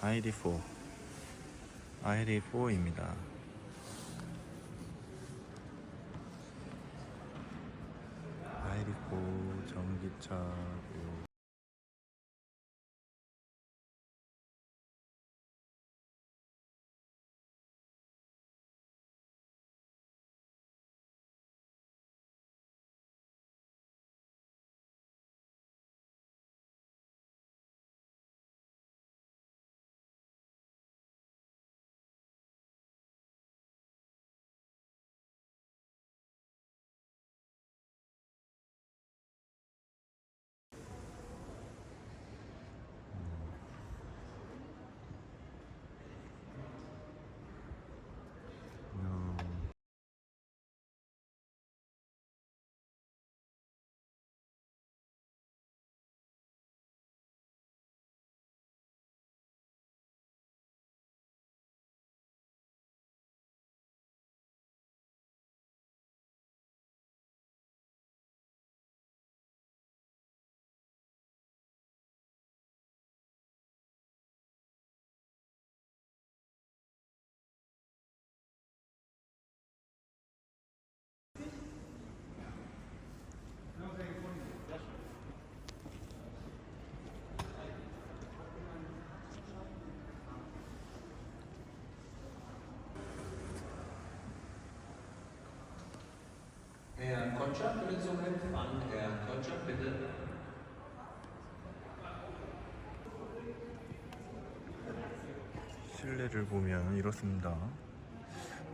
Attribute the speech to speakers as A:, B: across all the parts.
A: ID4 ID4입니다. ID4 전기차고 음,
B: Kotschap würde somit an Herr Kotschap bitte.
A: 실내를 보면 이렇습니다.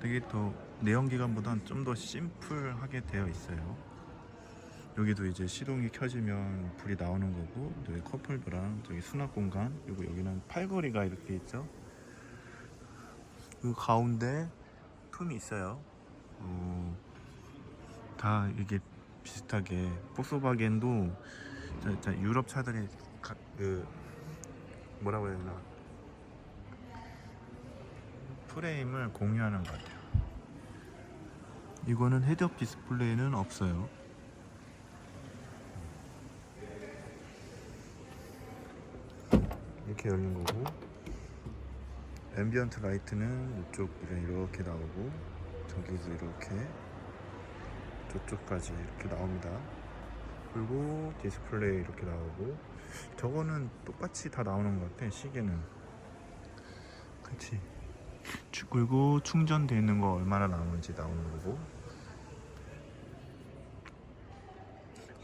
A: 되게 더 내연기관보단 좀 더 심플하게 되어 있어요. 여기도 이제 시동이 켜지면 불이 나오는 거고 여기 컵홀더랑 저기 수납 공간 그리고 여기는 팔걸이가 이렇게 있죠. 그 가운데 틈이 있어요. 어, 다 이게 비슷하게 폭스바겐도 유럽 차들이 가, 그 뭐라고 해야 되나 프레임을 공유하는 것 같아요. 이거는 헤드업 디스플레이는 없어요. 이렇게 열린 거고 앰비언트 라이트는 이쪽 이렇게 나오고 저기도 이렇게 저쪽까지 이렇게 나옵니다. 그리고 디스플레이 이렇게 나오고 저거는 똑같이 다 나오는 것 같아 시계는. 그치? 추- 그리고 충전돼 있는 거 얼마나 남은지 나오는 거고.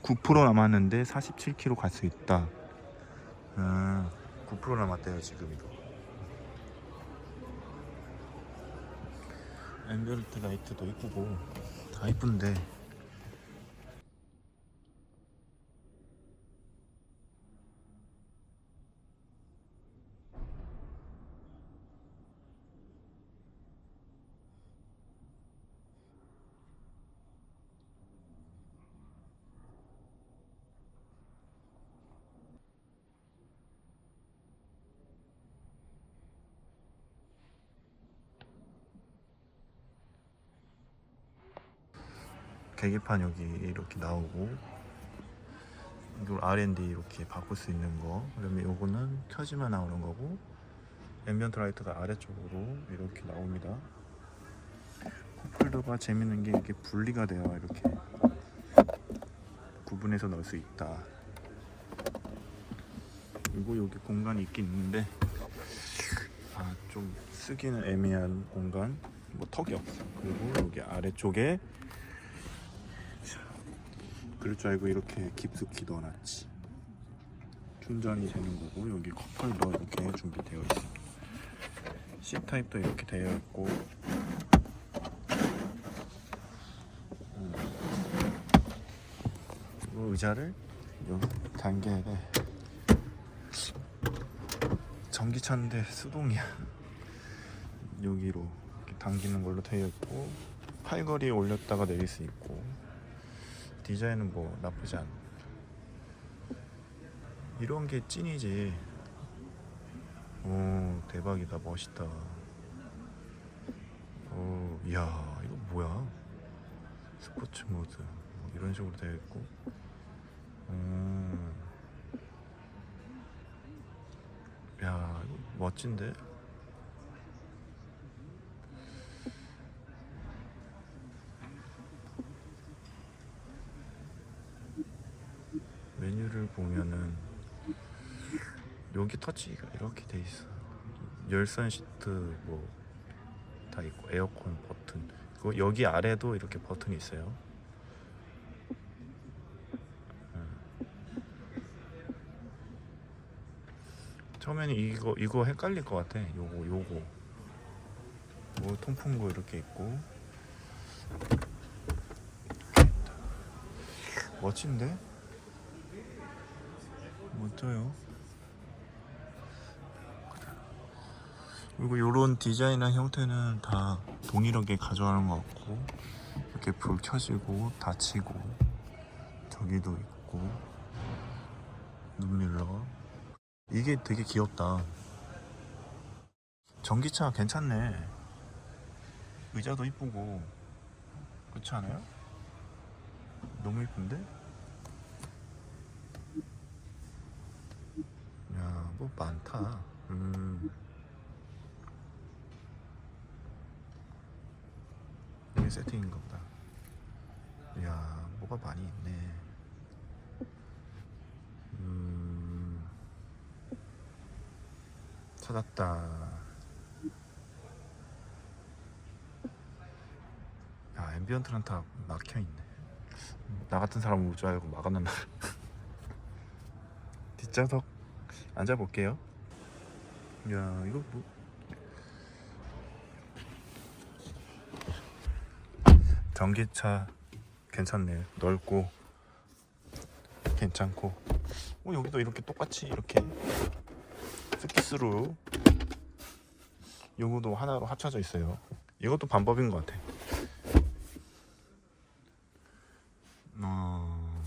A: 9% 남았는데 47km 갈 수 있다. 아, 9% 남았대요 지금 이거. 앰비언트 라이트도 이쁘고 다 이쁜데 계기판 여기 이렇게 나오고 이걸 R&D 이렇게 바꿀 수 있는 거. 그다음에 요거는 켜지만 나오는 거고 앰비언트 라이트가 아래쪽으로 이렇게 나옵니다. 컵홀더가 재밌는 게 이렇게 분리가 돼요. 이렇게 구분해서 넣을 수 있다. 그리고 여기 공간이 있긴 있는데 아 좀 쓰기는 애매한 공간. 뭐 턱이 없어 그리고 여기 아래쪽에 그럴 줄 알고 이렇게 깊숙이 넣어놨지. 충전이 되는 거고 여기 컵홀더 이렇게 준비되어 있어. C 타입도 이렇게 되어 있고. 음. 의자를 당겨야 돼 전기차인데 수동이야. 여기로 당기는 걸로 되어 있고 팔걸이 올렸다가 내릴 수 있고 디자인은 뭐 나쁘지 않아. 이런 게 찐이지. 오 대박이다 멋있다. 오 이야 이거 뭐야? 스포츠 모드 뭐 이런 식으로 되어 있고. 음. 야 이거 멋진데? 보면은 여기 터치가 이렇게 돼 있어. 열선 시트 뭐 다 있고 에어컨 버튼. 그 여기 아래도 이렇게 버튼이 있어요. 처음에는 이거 이거 헷갈릴 것 같아. 요거 요거. 뭐 통풍구 이렇게 있고. 멋진데? 멋져요. 그리고 이런 디자인한 형태는 다 동일하게 가져가는 것 같고 이렇게 불 켜지고 닫히고 저기도 있고 눈밀러 이게 되게 귀엽다. 전기차 괜찮네. 의자도 이쁘고 그렇지 않아요? 너무 이쁜데? 많다. 음. 이게 세팅인가 보다. 야, 뭐가 많이 있네. 음. 찾았다. 야, 앰비언트는 다 막혀 있네. 나 같은 사람은 올 줄 알고 막아놨나. 뒷좌석 앉아볼게요. 야, 이거 뭐. 전기차 괜찮네. 넓고 괜찮고. 어, 여기도 이렇게 똑같이 이렇게 스키스로 요거도 하나로 합쳐져 있어요. 이것도 방법인 것 같아. 어...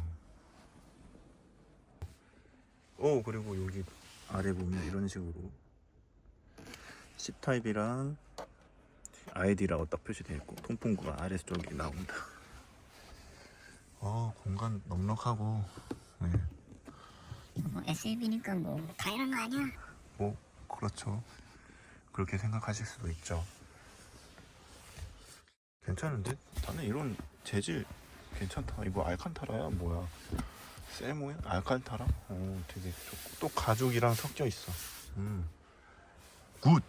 A: 오 그리고 여기 아래 보면 이런 식으로 C 타입이랑 아이디라고 딱 표시되어 있고 통풍구가 아래 쪽에 나온다. 어 공간 넉넉하고 네.
C: 뭐 SUV니까 뭐 당연한 거 아니야?
A: 뭐 그렇죠. 그렇게 생각하실 수도 있죠. 괜찮은데? 나는 이런 재질 괜찮다. 이거 알칸타라야 뭐야? 세모야? 알칸타라? 어 되게 좋고 또 가죽이랑 섞여 있어. 음. 굿.